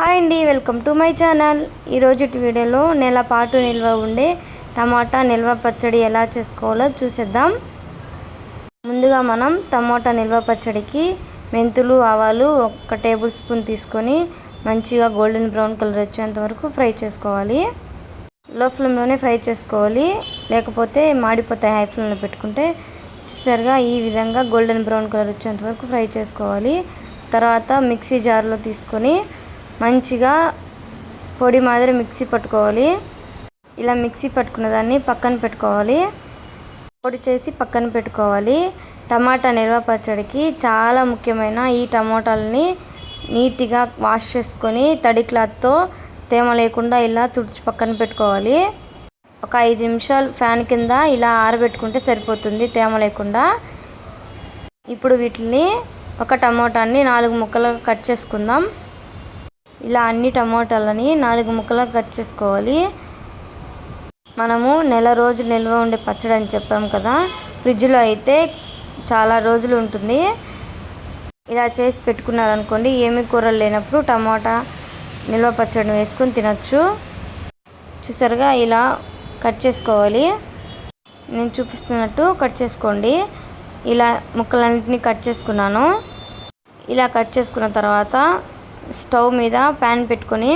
Hi అండి welcome to my channel. ఈరోజు వీడియోలో నెల పాటు నిల్వ ఉండే టమాటా నిల్వ పచ్చడి ఎలా చేసుకోవాలో చూసేద్దాం. ముందుగా మనం టమాటా నిల్వ పచ్చడికి మెంతులు ఆవాలు ఒక టేబుల్ స్పూన్ తీసుకొని మంచిగా గోల్డెన్ బ్రౌన్ కలర్ వచ్చేంత వరకు ఫ్రై చేసుకోవాలి. లో ఫ్లేమ్లోనే ఫ్రై చేసుకోవాలి. లేకపోతే మాడిపోతాయి హై ఫ్లేమ్లో పెట్టుకుంటే సరిగా ఈ విధంగా గోల్డెన్ బ్రౌన్ కలర్ వచ్చేంత వరకు ఫ్రై చేసుకోవాలి. తర్వాత మిక్సీ జార్లో తీసుకొని మంచిగా పొడి మాదిరి మిక్సీ పట్టుకోవాలి. ఇలా మిక్సీ పట్టుకున్న దాన్ని పక్కన పెట్టుకోవాలి. పొడి చేసి పక్కన పెట్టుకోవాలి. టమాటా నిల్వ పచ్చడికి చాలా ముఖ్యమైన ఈ టమాటాలని నీట్గా వాష్ చేసుకొని తడి క్లాత్తో తేమ లేకుండా ఇలా తుడిచి పక్కన పెట్టుకోవాలి. ఒక ఐదు నిమిషాలు ఫ్యాన్ కింద ఇలా ఆరబెట్టుకుంటే సరిపోతుంది తేమ లేకుండా. ఇప్పుడు వీటిని ఒక టమోటాని నాలుగు ముక్కలుగా కట్ చేసుకుందాం. ఇలా అన్ని టమోటాలని నాలుగు ముక్కలుగా కట్ చేసుకోవాలి. మనము నెల రోజులు నిల్వ ఉండే పచ్చడి అని చెప్పాం కదా ఫ్రిడ్జ్లో అయితే చాలా రోజులు ఉంటుంది. ఇలా చేసి పెట్టుకున్నారనుకోండి ఏమి కూరలు లేనప్పుడు టమాటా నిల్వ పచ్చడిని వేసుకొని తినచ్చు. చూసారుగా ఇలా కట్ చేసుకోవాలి. నేను చూపిస్తున్నట్టు కట్ చేసుకోండి. ఇలా ముక్కలన్నింటినీ కట్ చేసుకున్నాను. ఇలా కట్ చేసుకున్న తర్వాత స్టవ్ మీద ప్యాన్ పెట్టుకొని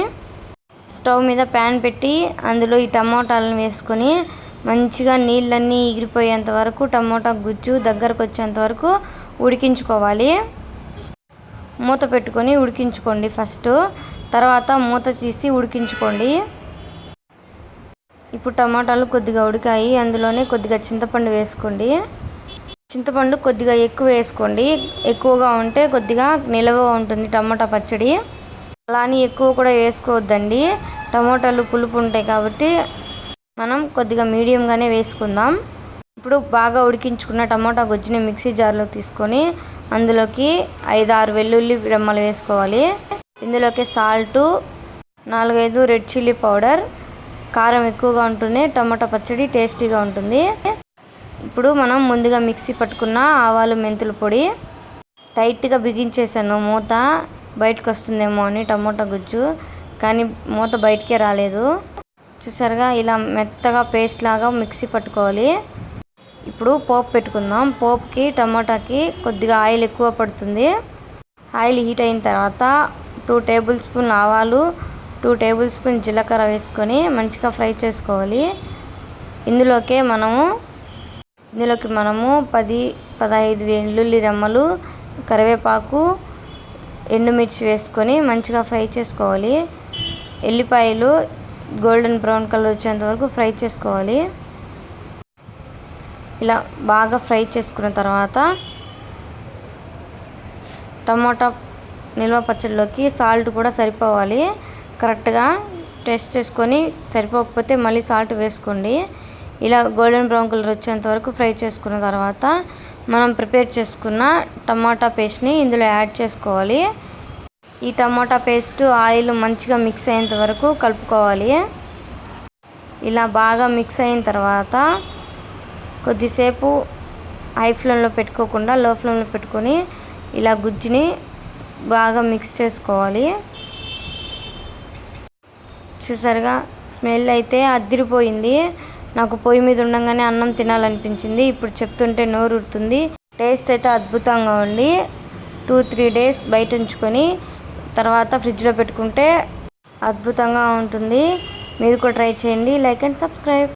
స్టవ్ మీద ప్యాన్ పెట్టి అందులో ఈ టమోటాలను వేసుకొని మంచిగా నీళ్ళన్నీ ఎగిరిపోయేంత వరకు టమోటా గుజ్జు దగ్గరకు వచ్చేంత వరకు ఉడికించుకోవాలి. మూత పెట్టుకొని ఉడికించుకోండి ఫస్ట్. తర్వాత మూత తీసి ఉడికించుకోండి. ఇప్పుడు టమాటాలు కొద్దిగా ఉడికాయి అందులోనే కొద్దిగా చింతపండు వేసుకోండి. చింతపండు కొద్దిగా ఎక్కువ వేసుకోండి. ఎక్కువగా ఉంటే కొద్దిగా నిలవ ఉంటుంది టమాటా పచ్చడి. అలానే ఎక్కువ కూడా వేసుకోవద్దండి. టమాటాలు పులుపు ఉంటాయి కాబట్టి మనం కొద్దిగా మీడియంగానే వేసుకుందాం. ఇప్పుడు బాగా ఉడికించుకున్న టమాటా గుజ్జుని మిక్సీ జార్లో తీసుకొని అందులోకి ఐదు ఆరు వెల్లుల్లి రెమ్మలు వేసుకోవాలి. ఇందులోకి సాల్టు నాలుగైదు రెడ్ చిల్లీ పౌడర్ కారం ఎక్కువగా ఉంటుంది టమాటా పచ్చడి టేస్టీగా ఉంటుంది. ఇప్పుడు మనం ముందుగా మిక్సీ పట్టుకున్న ఆవాలు మెంతుల పొడి టైట్గా బిగించేసాను మూత బయటకు వస్తుందేమో అని టమోటా గుజ్జు కానీ మూత బయటకే రాలేదు. చూసారుగా ఇలా మెత్తగా పేస్ట్ లాగా మిక్సీ పట్టుకోవాలి. ఇప్పుడు పోపు పెట్టుకుందాం. పోపుకి టమాటాకి కొద్దిగా ఆయిల్ ఎక్కువ పడుతుంది. ఆయిల్ హీట్ అయిన తర్వాత టూ టేబుల్ స్పూన్ ఆవాలు టూ టేబుల్ స్పూన్ జీలకర్ర వేసుకొని మంచిగా ఫ్రై చేసుకోవాలి. ఇందులోకే మనము ఇందులోకి మనము పది పదహైదు వెల్లుల్లి రెమ్మలు కరివేపాకు ఎండుమిర్చి వేసుకొని మంచిగా ఫ్రై చేసుకోవాలి. ఎల్లిపాయలు గోల్డెన్ బ్రౌన్ కలర్ వచ్చేంత వరకు ఫ్రై చేసుకోవాలి. ఇలా బాగా ఫ్రై చేసుకున్న తర్వాత టమాటా నిల్వ పచ్చడిలోకి సాల్ట్ కూడా సరిపోవాలి. కరెక్ట్గా టేస్ట్ చేసుకొని సరిపోకపోతే మళ్ళీ సాల్ట్ వేసుకోండి. ఇలా గోల్డెన్ బ్రౌన్ కలర్ వచ్చేంత వరకు ఫ్రై చేసుకున్న తర్వాత మనం ప్రిపేర్ చేసుకున్న టమాటా పేస్ట్ని ఇందులో యాడ్ చేసుకోవాలి. ఈ టమాటా పేస్ట్ ఆయిల్ మంచిగా మిక్స్ అయ్యేంత వరకు కలుపుకోవాలి. ఇలా బాగా మిక్స్ అయిన తర్వాత కొద్దిసేపు హై ఫ్లేమ్లో పెట్టుకోకుండా లో ఫ్లేమ్లో పెట్టుకొని ఇలా గుజ్జుని బాగా మిక్స్ చేసుకోవాలి. చూసారుగా స్మెల్ అయితే అద్దిరిపోయింది నాకు పొయ్యి మీద ఉండగానే అన్నం తినాలనిపించింది. ఇప్పుడు చెప్తుంటే నోరు ఉడుతుంది టేస్ట్ అయితే అద్భుతంగా ఉంది. టూ త్రీ డేస్ బయట ఉంచుకొని తర్వాత ఫ్రిడ్జ్లో పెట్టుకుంటే అద్భుతంగా ఉంటుంది. మీరు కూడా ట్రై చేయండి. Like and subscribe.